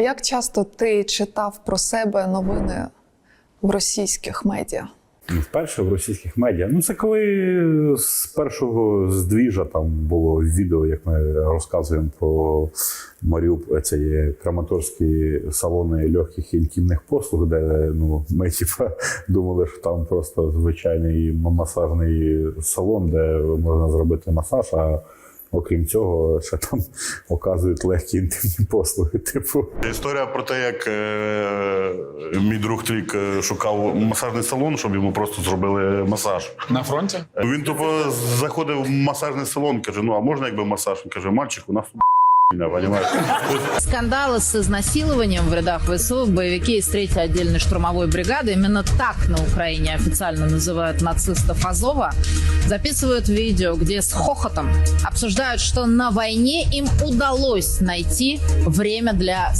Як часто ти читав про себе новини в російських медіа? Вперше в російських медіа. Ну, це коли з першого здвіжа там було відео, як ми розказуємо про Маріуп, це є краматорські салони легких і інтимних послуг, де ну, ми типа, думали, що там просто звичайний масажний салон, де можна зробити масаж. А окрім цього, ще там оказують легкі інтимні послуги. Типу, Історія про те, як е, мій друг Трік е, шукав масажний салон, щоб йому просто зробили масаж. На фронті? Він тупо заходив в масажний салон, каже: ну а можна якби масаж? Він каже, мальчик, у нас Скандалы с изнасилованием в рядах ВСУ боевики из 3-й отдельной штурмовой бригады, именно так на Украине официально называют нацистов Азова, записывают видео, где с хохотом обсуждают, что на войне им удалось найти время для